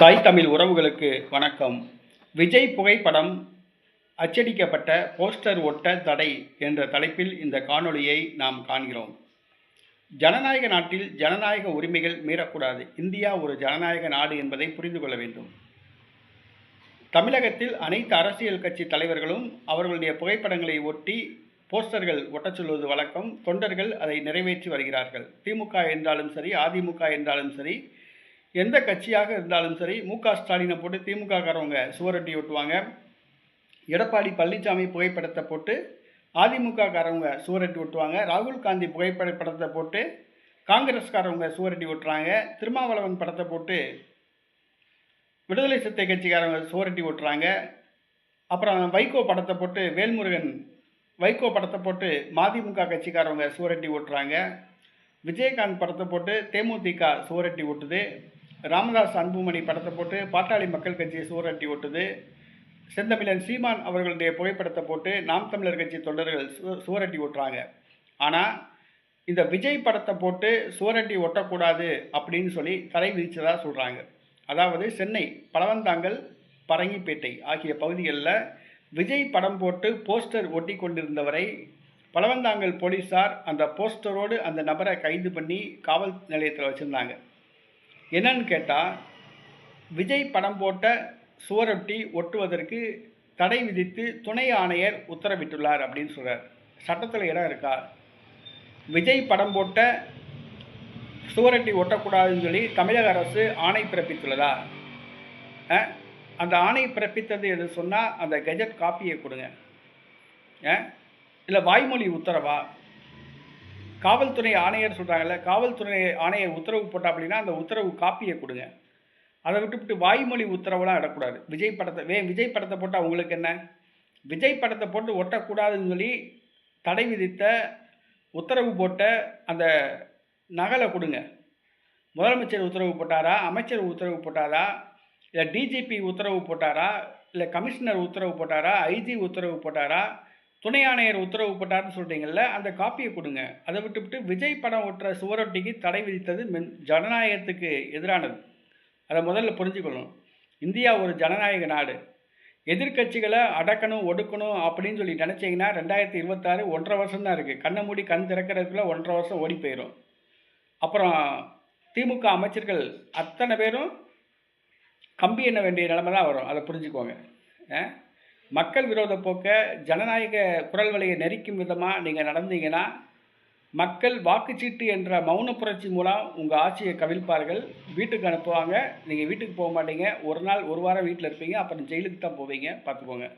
தாய் தமிழ் உறவுகளுக்கு வணக்கம். விஜய் புகைப்படம் அச்சடிக்கப்பட்ட போஸ்டர் ஒட்ட தடை என்ற தலைப்பில் இந்த காணொளியை நாம் காண்கிறோம். ஜனநாயக நாட்டில் ஜனநாயக உரிமைகள் மீறக்கூடாது. இந்தியா ஒரு ஜனநாயக நாடு என்பதை புரிந்து கொள்ள வேண்டும். தமிழகத்தில் அனைத்து அரசியல் கட்சி தலைவர்களும் அவர்களுடைய புகைப்படங்களை ஒட்டி போஸ்டர்கள் ஒட்டச் சொல்வது வழக்கம். தொண்டர்கள் அதை நிறைவேற்றி வருகிறார்கள். திமுக என்றாலும் சரி அதிமுக என்றாலும் சரி எந்த கட்சியாக இருந்தாலும் சரி மு க ஸ்டாலினை போட்டு திமுக காரவங்க சுவரொட்டி ஒட்டுவாங்க. எடப்பாடி பழனிசாமி புகைப்படத்தை போட்டு அதிமுக காரவங்க சுவரொட்டி ஒட்டுவாங்க. ராகுல் காந்தி புகைப்பட படத்தை போட்டு காங்கிரஸ்காரவங்க சுவரொட்டி ஒட்டுறாங்க. திருமாவளவன் படத்தை போட்டு விடுதலை சிறுத்தை கட்சிக்காரவங்க சுவரொட்டி ஒட்டுறாங்க. அப்புறம் வைகோ படத்தை போட்டு வேல்முருகன் வைகோ படத்தை போட்டு மதிமுக கட்சிக்காரவங்க சுவரட்டி ஓட்டுறாங்க விஜயகாந்த் படத்தை போட்டு தேமுதிக சுவரட்டி ஓட்டுது ராமதாஸ் அன்புமணி படத்தை போட்டு பாட்டாளி மக்கள் கட்சியை சூரட்டி ஓட்டுது செந்தமிழன் சீமான் அவர்களுடைய புகைப்படத்தை போட்டு நாம் தமிழர் கட்சி தொண்டர்கள் சு ஓட்டுறாங்க ஆனால் இந்த விஜய் படத்தை போட்டு சுவரட்டி ஒட்டக்கூடாது அப்படின்னு சொல்லி தலை விரிச்சதாக சொல்கிறாங்க அதாவது சென்னை பழவந்தாங்கல் பரங்கிப்பேட்டை ஆகிய பகுதிகளில் விஜய் படம் போட்டு போஸ்டர் ஒட்டி கொண்டிருந்தவரை பழவந்தாங்கல் போலீஸார் அந்த போஸ்டரோடு அந்த நபரை கைது பண்ணி காவல் நிலையத்தில் வச்சுருந்தாங்க. என்னன்னு கேட்டால் விஜய் படம் போட்ட சுவரொட்டி ஒட்டுவதற்கு தடை விதித்து துணை ஆணையர் உத்தரவிட்டுள்ளார் அப்படின்னு சொல்கிறார் சட்டத்தில் இடம் இருக்கா? விஜய் படம் போட்ட சுவரொட்டி ஒட்டக்கூடாதுன்னு சொல்லி தமிழக அரசு ஆணை பிறப்பித்துள்ளதா? அந்த ஆணை பிறப்பித்தது எது சொன்னால் அந்த கெஜெட் காப்பியை கொடுங்க. இல்லை வாய்மொழி உத்தரவா? காவல்துறை ஆணையர் சொல்கிறாங்கல்ல காவல்துறை ஆணையர் உத்தரவு போட்டா அப்படின்னா அந்த உத்தரவு காப்பியை கொடுங்க. அதை விட்டுவிட்டு வாய்மொழி உத்தரவுலாம் இடக்கூடாது. விஜய் படத்தை வே விஜய் படத்தை போட்டால் உங்களுக்கு என்ன? விஜய் படத்தை போட்டு ஒட்டக்கூடாதுன்னு சொல்லி தடை விதித்த உத்தரவு போட்ட அந்த நகலை கொடுங்க. முதலமைச்சர் உத்தரவு போட்டாரா? அமைச்சர் உத்தரவு போட்டாரா? இல்லை டிஜிபி உத்தரவு போட்டாரா? இல்லை கமிஷனர் உத்தரவு போட்டாரா? ஐஜி உத்தரவு போட்டாரா? துணை ஆணையர் உத்தரவு போட்டாருன்னு சொல்கிறீங்கல்ல அந்த காப்பியை கொடுங்க. அதை விட்டுவிட்டு விஜய் படம் ஒட்டுற சுவரொட்டிக்கு தடை விதித்தது மின் ஜனநாயகத்துக்கு எதிரானது. அதை முதல்ல புரிஞ்சுக்கணும். இந்தியா ஒரு ஜனநாயக நாடு. எதிர்க்கட்சிகளை அடக்கணும் ஒடுக்கணும் அப்படின்னு சொல்லி நினச்சிங்கன்னா ரெண்டாயிரத்தி இருபத்தாறு ஒன்றரை வருஷம் தான் இருக்குது கண்ணை மூடி கண் திறக்கிறதுக்குள்ள ஒன்றரை வருஷம் ஓடி போயிடும் அப்புறம் திமுக அமைச்சர்கள் அத்தனை பேரும் கம்பி எண்ண வேண்டிய நிலைமை தான் வரும். அதை புரிஞ்சுக்கோங்க. மக்கள் விரோத போக்க ஜனநாயக குரல் வலையை நெரிக்கும் விதமாக நீங்கள் நடந்தீங்கன்னா மக்கள் வாக்குச்சீட்டு என்ற மௌன புரட்சி மூலம் உங்கள் ஆட்சியை கவிழ்ப்பார்கள். வீட்டுக்கு அனுப்புவாங்க. நீங்கள் வீட்டுக்கு போக மாட்டீங்க. ஒரு நாள் ஒரு வாரம் வீட்டில் இருப்பீங்க. அப்புறம் ஜெயிலுக்கு தான் போவீங்க. பார்த்துக்கோங்க.